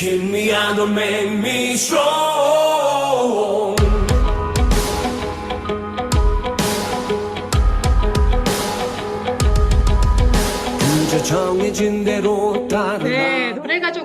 Keep me out, don't make me strong.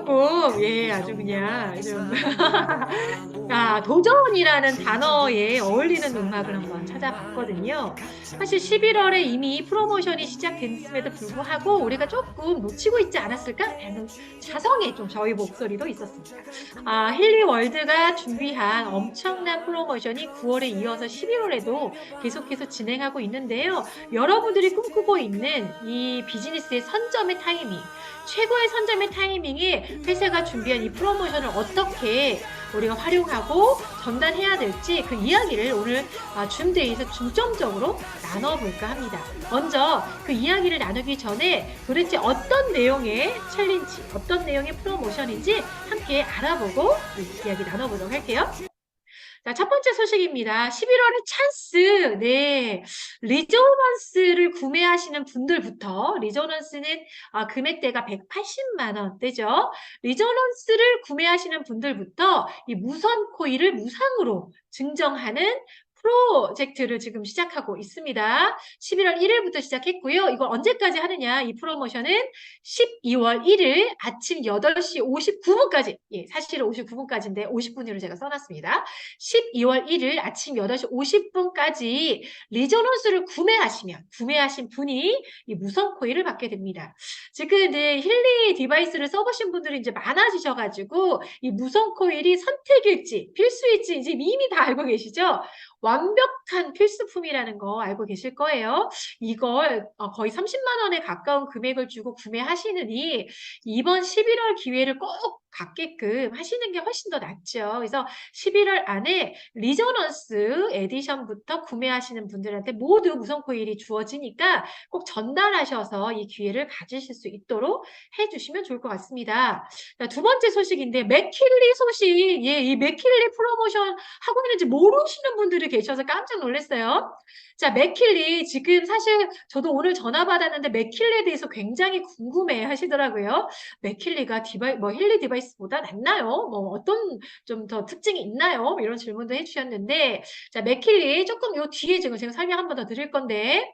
조금, 예, 아주 그냥, 좀. 아, 도전이라는 단어에 어울리는 음악을 한번 찾아봤거든요. 사실 11월에 이미 프로모션이 시작됐음에도 불구하고 우리가 조금 놓치고 있지 않았을까? 라는 자성의 좀 저희 목소리도 있었습니다. 아, 힐리 월드가 준비한 엄청난 프로모션이 9월에 이어서 11월에도 계속해서 진행하고 있는데요. 여러분들이 꿈꾸고 있는 이 비즈니스의 선점의 타이밍, 최고의 선점의 타이밍에 회사가 준비한 이 프로모션을 어떻게 우리가 활용하고 전달해야 될지 그 이야기를 오늘 아, 줌데이에서 중점적으로 나눠볼까 합니다. 먼저 그 이야기를 나누기 전에 도대체 어떤 내용의 챌린지, 어떤 내용의 프로모션인지 함께 알아보고 이 이야기 나눠보도록 할게요. 자, 첫 번째 소식입니다. 11월의 찬스. 네. 리조넌스를 구매하시는 분들부터, 리조넌스는 아, 금액대가 180만 원대죠. 리조넌스를 구매하시는 분들부터 이 무선 코일을 무상으로 증정하는 프로젝트를 지금 시작하고 있습니다. 11월 1일부터 시작했고요. 이걸 언제까지 하느냐? 이 프로모션은 12월 1일 아침 8시 59분까지, 예, 사실은 59분까지인데 50분으로 제가 써놨습니다. 12월 1일 아침 8시 50분까지 리조넌스를 구매하시면, 구매하신 분이 이 무선 코일을 받게 됩니다. 지금 이제 힐리 디바이스를 써보신 분들이 이제 많아지셔가지고 이 무선 코일이 선택일지 필수일지 이제 이미 다 알고 계시죠? 완벽한 필수품이라는 거 알고 계실 거예요. 이걸 어, 거의 30만 원에 가까운 금액을 주고 구매하시느니 이번 11월 기회를 꼭 갖게끔 하시는 게 훨씬 더 낫죠. 그래서 11월 안에 리저넌스 에디션부터 구매하시는 분들한테 모두 무선 코일이 주어지니까 꼭 전달하셔서 이 기회를 가지실 수 있도록 해주시면 좋을 것 같습니다. 자, 두 번째 소식인데 맥킬리 소식, 예, 이 맥킬리 프로모션 하고 있는지 모르시는 분들이 계셔서 깜짝 놀랐어요. 자, 맥킬리 지금 사실 저도 오늘 전화 받았는데 맥킬리에 대해서 굉장히 궁금해 하시더라고요. 맥킬리가 디바이 뭐 힐리 디바이스 보다 낫나요? 뭐 어떤 좀 더 특징이 있나요? 뭐 이런 질문도 해주셨는데 자, 맥킬리 조금 요 뒤에 지금 제가 설명 한 번 더 드릴 건데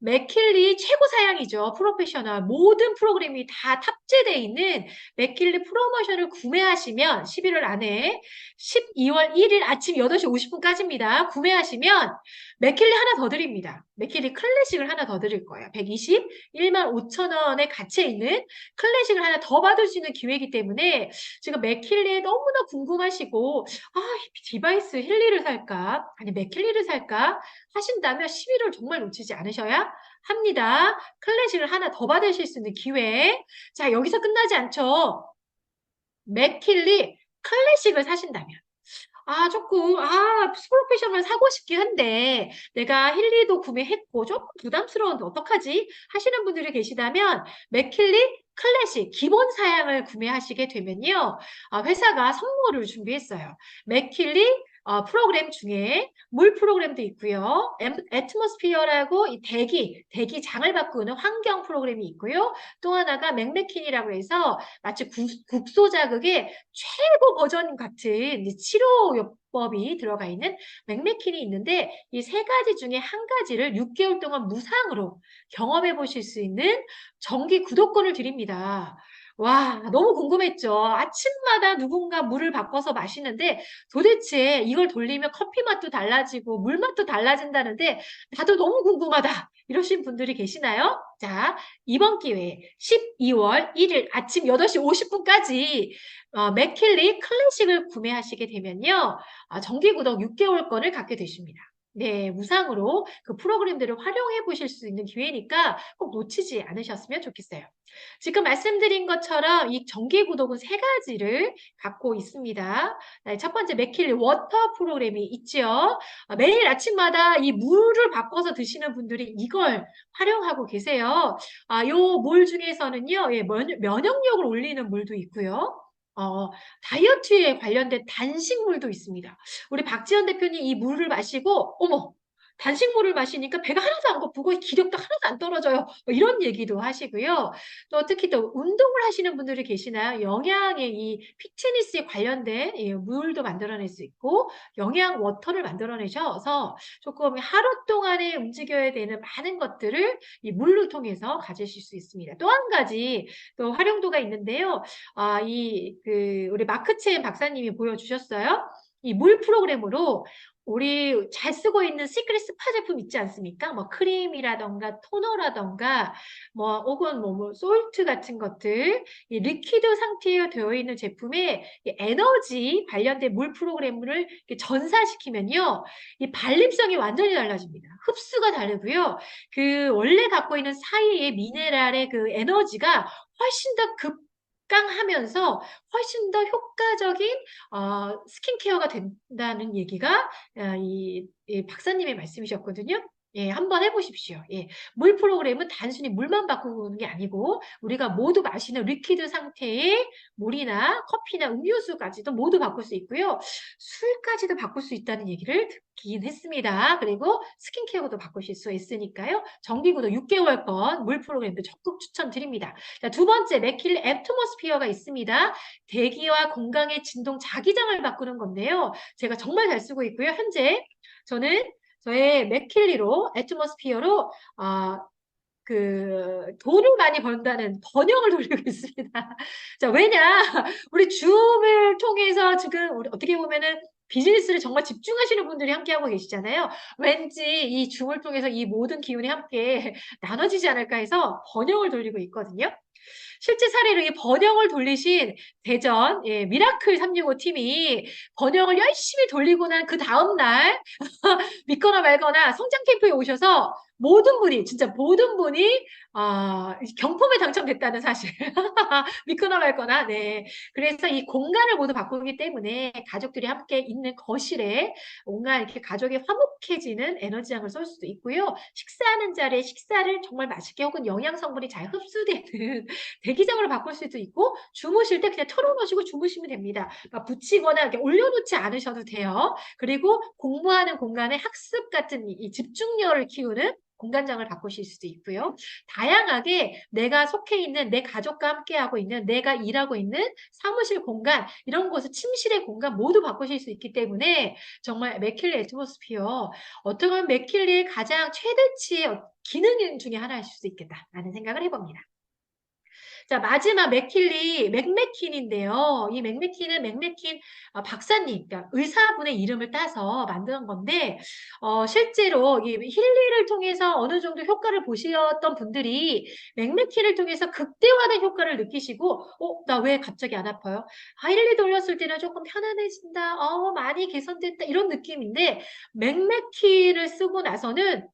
맥킬리 최고 사양이죠. 프로페셔널. 모든 프로그램이 다 탑재되어 있는 맥킬리 프로모션을 구매하시면 11월 안에 12월 1일 아침 8시 50분까지입니다. 구매하시면 맥킬리 하나 더 드립니다. 맥킬리 클래식을 하나 더 드릴 거예요. 121만 5천 원에 갇혀 있는 클래식을 하나 더 받을 수 있는 기회이기 때문에 지금 맥킬리에 너무나 궁금하시고 아, 이 디바이스 힐리를 살까? 아니 맥킬리를 살까? 하신다면 11월 정말 놓치지 않으셔야 합니다. 클래식을 하나 더 받으실 수 있는 기회. 자, 여기서 끝나지 않죠. 맥킬리 클래식을 사신다면. 아, 조금, 아, 프로페셔널 사고 싶긴 한데, 내가 힐리도 구매했고, 조금 부담스러운데 어떡하지? 하시는 분들이 계시다면, 맥킬리 클래식 기본 사양을 구매하시게 되면요. 아, 회사가 선물을 준비했어요. 맥킬리 어, 프로그램 중에 물 프로그램도 있고요. 엠- 애트모스피어라고 이 대기, 대기장을 바꾸는 환경 프로그램이 있고요. 또 하나가 맥메킨이라고 해서 마치 국, 국소 자극의 최고 버전 같은 이 치료요법이 들어가 있는 맥메킨이 있는데 이 세 가지 중에 한 가지를 6개월 동안 무상으로 경험해 보실 수 있는 정기 구독권을 드립니다. 와, 너무 궁금했죠. 아침마다 누군가 물을 바꿔서 마시는데 도대체 이걸 돌리면 커피 맛도 달라지고 물 맛도 달라진다는데 나도 너무 궁금하다. 이러신 분들이 계시나요? 자, 이번 기회에 12월 1일 아침 8시 50분까지 어, 맥킬리 클래식을 구매하시게 되면요. 아, 정기 구독 6개월권을 갖게 되십니다. 네, 무상으로 그 프로그램들을 활용해 보실 수 있는 기회니까 꼭 놓치지 않으셨으면 좋겠어요. 지금 말씀드린 것처럼 이 정기 구독은 세 가지를 갖고 있습니다. 네, 첫 번째 맥킬리 워터 프로그램이 있지요. 아, 매일 아침마다 이 물을 바꿔서 드시는 분들이 이걸 활용하고 계세요. 아, 요 물 중에서는요, 예, 면, 면역력을 올리는 물도 있고요. 어, 다이어트에 관련된 단식물도 있습니다. 우리 박지현 대표님 이 물을 마시고, 어머, 단식물을 마시니까 배가 하나도 안 고프고 기력도 하나도 안 떨어져요. 뭐 이런 얘기도 하시고요. 또 특히 또 운동을 하시는 분들이 계시나요? 영양의 이 피트니스에 관련된 이 물도 만들어낼 수 있고 영양 워터를 만들어내셔서 조금 하루 동안에 움직여야 되는 많은 것들을 이 물로 통해서 가지실 수 있습니다. 또 한 가지 또 활용도가 있는데요. 아, 이 그 우리 마크첸 박사님이 보여주셨어요. 이 물 프로그램으로 우리 잘 쓰고 있는 시크릿 스파 제품 있지 않습니까? 뭐 크림이라던가 토너라던가 뭐 혹은 뭐, 뭐 솔트 같은 것들 이 리퀴드 상태에 되어 있는 제품에 이 에너지 관련된 물 프로그램을 전사시키면요. 이 발림성이 완전히 달라집니다. 흡수가 다르고요. 그 원래 갖고 있는 사이의 미네랄의 그 에너지가 훨씬 더 급 강하면서 훨씬 더 효과적인 어, 스킨케어가 된다는 얘기가 아, 이, 이 박사님의 말씀이셨거든요. 예, 한번 해보십시오. 예, 물 프로그램은 단순히 물만 바꾸는 게 아니고 우리가 모두 마시는 리퀴드 상태의 물이나 커피나 음료수까지도 모두 바꿀 수 있고요. 술까지도 바꿀 수 있다는 얘기를 듣긴 했습니다. 그리고 스킨케어도 바꾸실 수 있으니까요. 정기구독 6개월권 물 프로그램도 적극 추천드립니다. 자, 두 번째 맥힐 애트모스피어가 있습니다. 대기와 공간의 진동 자기장을 바꾸는 건데요. 제가 정말 잘 쓰고 있고요. 현재 저는 저의 맥킬리로 애트모스피어로 아, 그 돈을 많이 번다는 번영을 돌리고 있습니다. 자, 왜냐? 우리 줌을 통해서 지금 우리 어떻게 보면은 비즈니스를 정말 집중하시는 분들이 함께하고 계시잖아요. 왠지 이 줌을 통해서 이 모든 기운이 함께 나눠지지 않을까 해서 번영을 돌리고 있거든요. 실제 사례로 이 번영을 돌리신 대전 예, 미라클 365 팀이 번영을 열심히 돌리고 난 그 다음 날 믿거나 말거나 성장 캠프에 오셔서 모든 분이 진짜 모든 분이 아, 경품에 당첨됐다는 사실. 믿거나 말거나 네. 그래서 이 공간을 모두 바꾸기 때문에 가족들이 함께 있는 거실에 뭔가 이렇게 가족이 화목해지는 에너지장을 쏠 수도 있고요. 식사하는 자리에 식사를 정말 맛있게 혹은 영양 성분이 잘 흡수되는 대기장으로 바꿀 수도 있고 주무실 때 그냥 털어놓으시고 주무시면 됩니다. 막 붙이거나 이렇게 올려놓지 않으셔도 돼요. 그리고 공부하는 공간에 학습 같은 이, 이 집중력을 키우는 공간장을 바꾸실 수도 있고요. 다양하게 내가 속해 있는 내 가족과 함께하고 있는 내가 일하고 있는 사무실 공간 이런 곳을 침실의 공간 모두 바꾸실 수 있기 때문에 정말 맥킬리 애트모스피어 어떻게 보면 맥킬리의 가장 최대치의 기능 중에 하나일 수 있겠다라는 생각을 해봅니다. 자, 마지막 맥킬리, 맥메킨인데요. 이 맥메킨은 맥메킨 어, 박사님, 그러니까 의사분의 이름을 따서 만든 건데, 어, 실제로 이 힐리를 통해서 어느 정도 효과를 보셨던 분들이 맥메킨을 통해서 극대화된 효과를 느끼시고, 어, 나 왜 갑자기 안 아파요? 아, 힐리 돌렸을 때는 조금 편안해진다. 어, 많이 개선됐다. 이런 느낌인데, 맥메킨을 쓰고 나서는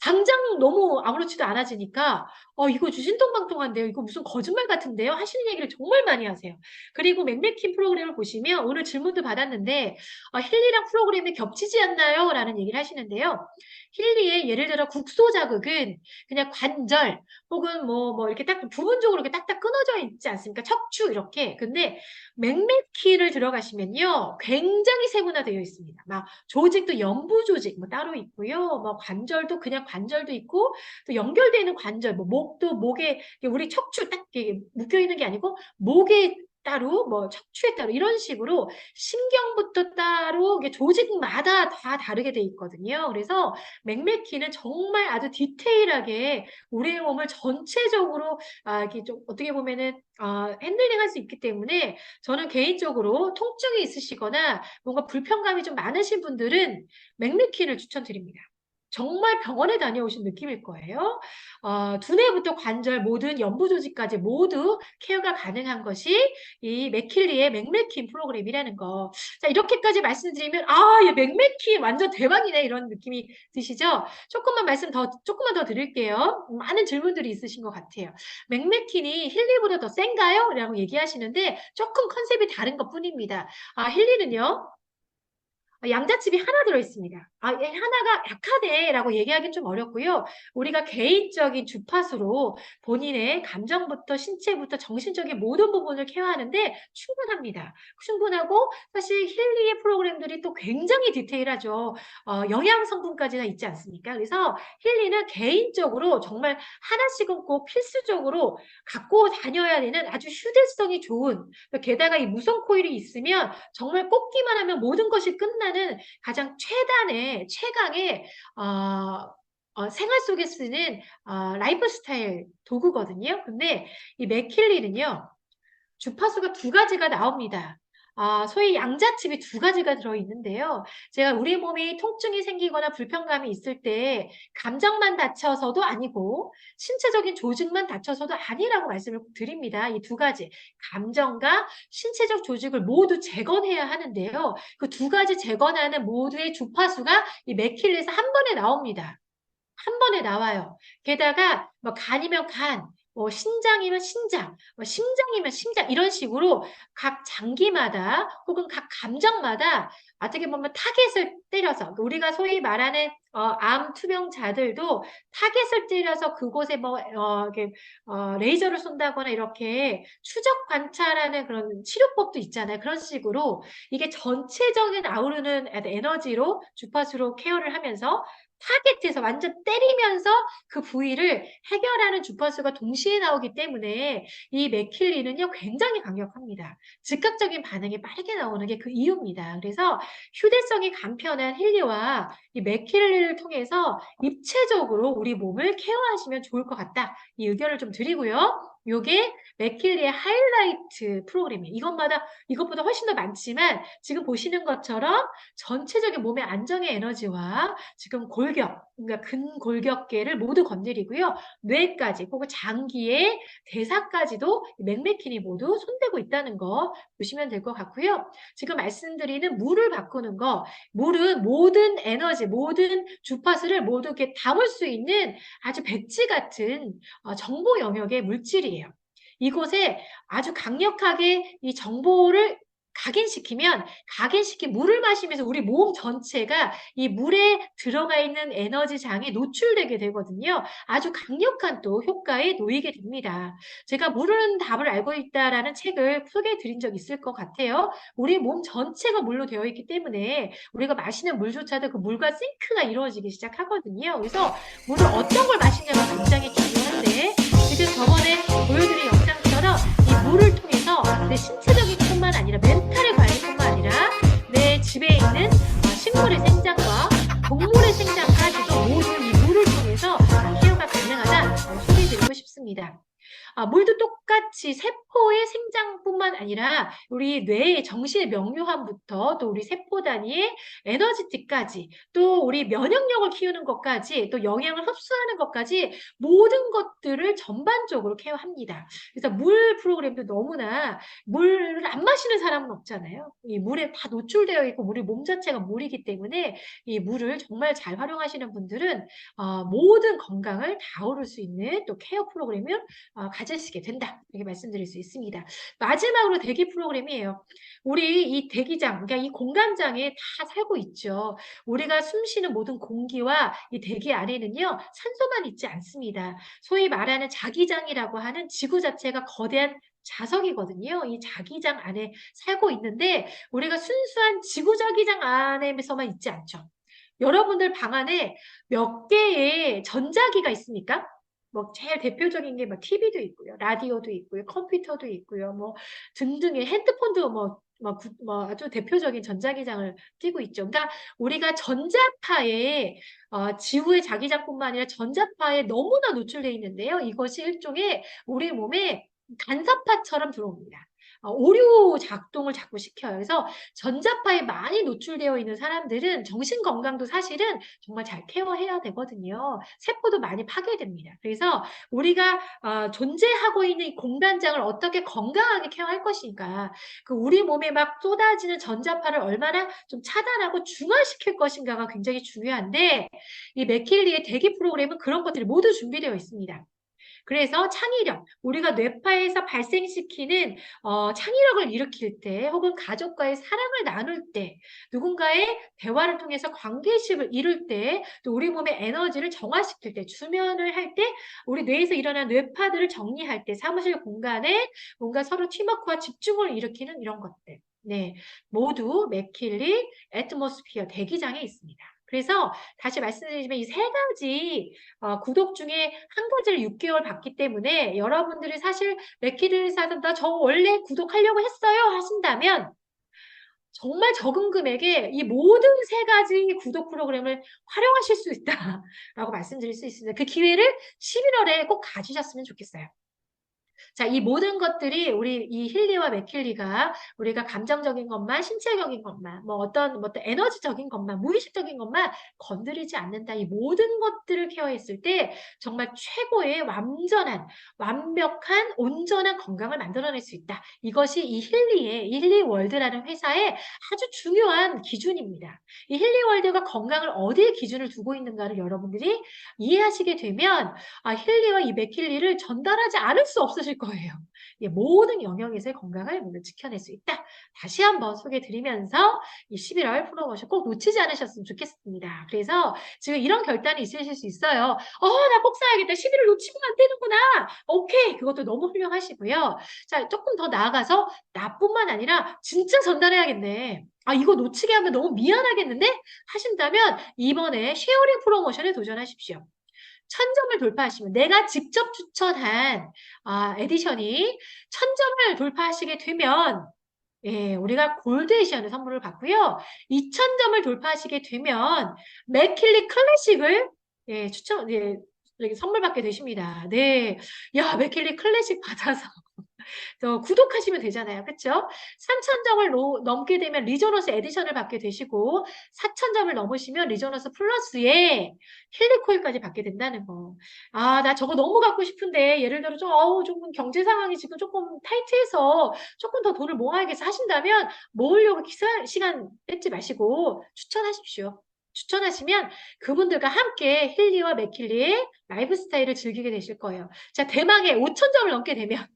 당장 너무 아무렇지도 않아지니까 어 이거 주신통방통한데요. 이거 무슨 거짓말 같은데요. 하시는 얘기를 정말 많이 하세요. 그리고 맥메킨 프로그램을 보시면 오늘 질문도 받았는데 어, 힐리랑 프로그램이 겹치지 않나요? 라는 얘기를 하시는데요. 힐리의 예를 들어 국소 자극은 그냥 관절 혹은 뭐, 뭐 이렇게 딱 부분적으로 이렇게 딱딱 끊어져 있지 않습니까? 척추 이렇게. 근데 맥메키를 들어가시면요. 굉장히 세분화되어 있습니다. 막 조직도 연부 조직 뭐 따로 있고요. 뭐 관절도 그냥 관절도 있고 또 연결되어 는 관절 뭐 목도 목에 우리 척추 딱 묶여 있는 게 아니고 목에 따로 뭐 척추에 따로 이런 식으로 신경부터 따로 조직마다 다 다르게 돼 있거든요. 그래서 맥메키는 정말 아주 디테일하게 우리의 몸을 전체적으로 아, 이렇게 좀 어떻게 보면은 아, 핸들링 할 수 있기 때문에 저는 개인적으로 통증이 있으시거나 뭔가 불편감이 좀 많으신 분들은 맥메키를 추천드립니다. 정말 병원에 다녀오신 느낌일 거예요. 어, 두뇌부터 관절 모든 연부 조직까지 모두 케어가 가능한 것이 이 맥킬리의 맥메킨 프로그램이라는 거. 자, 이렇게까지 말씀드리면 아, 얘 맥메킨 완전 대박이네 이런 느낌이 드시죠? 조금만 말씀 더 조금만 더 드릴게요. 많은 질문들이 있으신 것 같아요. 맥메킨이 힐리보다 더 센가요? 라고 얘기하시는데 조금 컨셉이 다른 것 뿐입니다. 아, 힐리는요. 양자칩이 하나 들어 있습니다. 아, 얘 하나가 약하네라고 얘기하기는 좀 어렵고요. 우리가 개인적인 주파수로 본인의 감정부터 신체부터 정신적인 모든 부분을 케어하는데 충분합니다. 충분하고 사실 힐리의 프로그램들이 또 굉장히 디테일하죠. 어, 영양 성분까지나 있지 않습니까? 그래서 힐리는 개인적으로 정말 하나씩은 꼭 필수적으로 갖고 다녀야 되는 아주 휴대성이 좋은 게다가 이 무선 코일이 있으면 정말 꽂기만 하면 모든 것이 끝나는 가장 최단의 최강의 어, 어, 생활 속에 쓰는 어, 라이프 스타일 도구거든요. 근데 이 맥킬리는요. 주파수가 두 가지가 나옵니다. 아, 소위 양자칩이 두 가지가 들어있는데요. 제가 우리 몸이 통증이 생기거나 불편감이 있을 때 감정만 다쳐서도 아니고 신체적인 조직만 다쳐서도 아니라고 말씀을 드립니다. 이 두 가지 감정과 신체적 조직을 모두 재건해야 하는데요. 그 두 가지 재건하는 모두의 주파수가 이 맥힐에서 한 번에 나옵니다. 한 번에 나와요. 게다가 뭐 간이면 간, 뭐 신장이면 신장, 뭐 심장이면 심장 이런 식으로 각 장기마다 혹은 각 감정마다 어떻게 보면 타겟을 때려서 우리가 소위 말하는 어, 암 투병자들도 타겟을 때려서 그곳에 뭐 어, 이렇게 어, 레이저를 쏜다거나 이렇게 추적 관찰하는 그런 치료법도 있잖아요. 그런 식으로 이게 전체적인 아우르는 에너지로 주파수로 케어를 하면서 타겟에서 완전 때리면서 그 부위를 해결하는 주파수가 동시에 나오기 때문에 이 맥킬리는요 굉장히 강력합니다. 즉각적인 반응이 빠르게 나오는 게 그 이유입니다. 그래서 휴대성이 간편한 힐리와 이 맥킬리를 통해서 입체적으로 우리 몸을 케어하시면 좋을 것 같다. 이 의견을 좀 드리고요. 요게 맥킬리의 하이라이트 프로그램이에요. 이것마다 이것보다 훨씬 더 많지만 지금 보시는 것처럼 전체적인 몸의 안정의 에너지와 지금 골격, 그러니까 근골격계를 모두 건드리고요. 뇌까지 혹은 장기의 대사까지도 맥메킨이 모두 손대고 있다는 거 보시면 될 것 같고요. 지금 말씀드리는 물을 바꾸는 거, 물은 모든 에너지, 모든 주파수를 모두 이렇게 담을 수 있는 아주 백지 같은 어, 정보 영역의 물질이에요. 이곳에 아주 강력하게 이 정보를 각인시키면 각인시킨 물을 마시면서 우리 몸 전체가 이 물에 들어가 있는 에너지장에 노출되게 되거든요. 아주 강력한 또 효과에 놓이게 됩니다. 제가 물은 답을 알고 있다라는 책을 소개해 드린 적 있을 것 같아요. 우리 몸 전체가 물로 되어 있기 때문에 우리가 마시는 물조차도 그 물과 싱크가 이루어지기 시작하거든요. 그래서 물을 어떤 걸 마시냐가 굉장히 중요한데 지금 저번에 보여드린 영상처럼 이 물을 통해서 내 신체적인 뿐만 아니라 멘탈의 관리뿐만 아니라 내 집에 있는 어, 식물의 생장과 동물의 생장까지도 모두 이 물을 통해서 케어가 가능하다 어, 소개드리고 싶습니다. 아, 물도 똑같이 세포의 생장뿐만 아니라 우리 뇌의 정신의 명료함부터 또 우리 세포 단위의 에너지티까지 또 우리 면역력을 키우는 것까지 또 영양을 흡수하는 것까지 모든 것들을 전반적으로 케어합니다. 그래서 물 프로그램도 너무나 물을 안 마시는 사람은 없잖아요. 이 물에 다 노출되어 있고 우리 몸 자체가 물이기 때문에 이 물을 정말 잘 활용하시는 분들은 어, 모든 건강을 다 오를 수 있는 또 케어 프로그램을 어, 가지 시게 된다. 이렇게 말씀드릴 수 있습니다. 마지막으로 대기 프로그램이에요. 우리 이 대기장, 그러니까 이 공간장에 다 살고 있죠. 우리가 숨 쉬는 모든 공기와 이 대기 안에는요, 산소만 있지 않습니다. 소위 말하는 자기장이라고 하는 지구 자체가 거대한 자석이거든요. 이 자기장 안에 살고 있는데 우리가 순수한 지구 자기장 안에서만 있지 않죠. 여러분들 방 안에 몇 개의 전자기가 있습니까? 뭐 제일 대표적인 게뭐 TV도 있고요. 라디오도 있고요. 컴퓨터도 있고요. 뭐 등등의 핸드폰도 뭐, 뭐, 구- 뭐 아주 대표적인 전자기장을 띠고 있죠. 그러니까 우리가 전자파에 어, 지구의 자기장뿐만 아니라 전자파에 너무나 노출되어 있는데요. 이것이 일종의 우리 몸에 간섭파처럼 들어옵니다. 어, 오류 작동을 자꾸 시켜요. 그래서 전자파에 많이 노출되어 있는 사람들은 정신 건강도 사실은 정말 잘 케어해야 되거든요. 세포도 많이 파괴됩니다. 그래서 우리가 어, 존재하고 있는 이 공간장을 어떻게 건강하게 케어할 것인가, 그 우리 몸에 막 쏟아지는 전자파를 얼마나 좀 차단하고 중화시킬 것인가가 굉장히 중요한데 이 맥킬리의 대기 프로그램은 그런 것들이 모두 준비되어 있습니다. 그래서 창의력, 우리가 뇌파에서 발생시키는 어, 창의력을 일으킬 때 혹은 가족과의 사랑을 나눌 때 누군가의 대화를 통해서 관계식을 이룰 때 또 우리 몸의 에너지를 정화시킬 때 수면을 할 때 우리 뇌에서 일어나는 뇌파들을 정리할 때 사무실 공간에 뭔가 서로 팀워크와 집중을 일으키는 이런 것들 네, 모두 맥킬리 애트모스피어 대기장에 있습니다. 그래서 다시 말씀드리지만 이 세 가지 어, 구독 중에 한 가지를 6개월 받기 때문에 여러분들이 사실 맥키를 사서 나저 원래 구독하려고 했어요 하신다면 정말 적은 금액에 이 모든 세 가지 구독 프로그램을 활용하실 수 있다라고 말씀드릴 수 있습니다. 그 기회를 11월에 꼭 가지셨으면 좋겠어요. 자, 이 모든 것들이 우리 이 힐리와 맥힐리가 우리가 감정적인 것만, 신체적인 것만, 뭐 어떤, 뭐 어떤 에너지적인 것만, 무의식적인 것만 건드리지 않는다. 이 모든 것들을 케어했을 때 정말 최고의 완전한, 완벽한, 온전한 건강을 만들어낼 수 있다. 이것이 이 힐리의, 이 힐리 월드라는 회사의 아주 중요한 기준입니다. 이 힐리 월드가 건강을 어디에 기준을 두고 있는가를 여러분들이 이해하시게 되면 아, 힐리와 이 맥힐리를 전달하지 않을 수 없 으실 거예요. 예, 모든 영역에서의 건강을 모두 지켜낼 수 있다. 다시 한번 소개 드리면서 이 11월 프로모션 꼭 놓치지 않으셨으면 좋겠습니다. 그래서 지금 이런 결단이 있으실 수 있어요. 어, 나 꼭 사야겠다. 11월 놓치면 안 되는구나. 오케이. 그것도 너무 훌륭하시고요. 자, 조금 더 나아가서 나뿐만 아니라 진짜 전달해야겠네. 아, 이거 놓치게 하면 너무 미안하겠는데? 하신다면 이번에 쉐어링 프로모션에 도전하십시오. 천점을 돌파하시면 내가 직접 추천한 아, 에디션이 천점을 돌파하시게 되면 예, 우리가 골드 에디션의 선물을 받고요. 2,000점을 돌파하시게 되면 맥킬리 클래식을 예, 추천 예, 선물 받게 되십니다. 네. 야, 맥킬리 클래식 받아서 또 구독하시면 되잖아요. 그쵸? 3,000점을 넘게 되면 리조너스 에디션을 받게 되시고 4,000점을 넘으시면 리조너스 플러스에 힐리코일까지 받게 된다는 거. 아, 나 저거 너무 갖고 싶은데 예를 들어 좀 어우, 조금 경제 상황이 지금 조금 타이트해서 조금 더 돈을 모아야겠어 하신다면 모으려고 기사, 시간 뺏지 마시고 추천하십시오. 추천하시면 그분들과 함께 힐리와 맥힐리의 라이프 스타일을 즐기게 되실 거예요. 자, 대망의 5,000점을 넘게 되면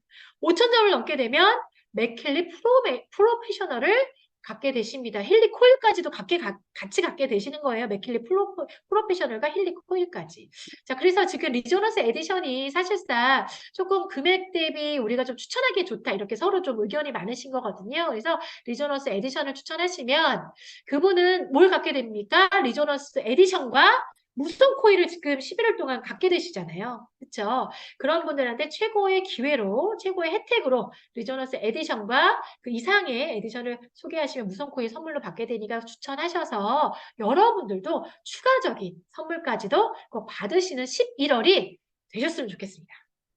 5,000점을 넘게 되면 맥켈리 프로메, 프로페셔널을 갖게 되십니다. 힐리 코일까지도 갖게, 가, 같이 갖게 되시는 거예요. 맥킬리 프로, 프로페셔널과 힐리 코일까지. 자, 그래서 지금 리조너스 에디션이 사실상 조금 금액 대비 우리가 좀 추천하기 좋다. 이렇게 서로 좀 의견이 많으신 거거든요. 그래서 리조너스 에디션을 추천하시면 그분은 뭘 갖게 됩니까? 리조너스 에디션과 무슨 코일을 지금 11월 동안 갖게 되시잖아요. 그렇죠? 그런 분들한테 최고의 기회로 최고의 혜택으로 리조너스 에디션과 그 이상의 에디션을 소개하시면 무선 코일 선물로 받게 되니까 추천하셔서 여러분들도 추가적인 선물까지도 꼭 받으시는 11월이 되셨으면 좋겠습니다.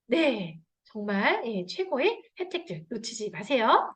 네, 정말 예, 최고의 혜택들 놓치지 마세요.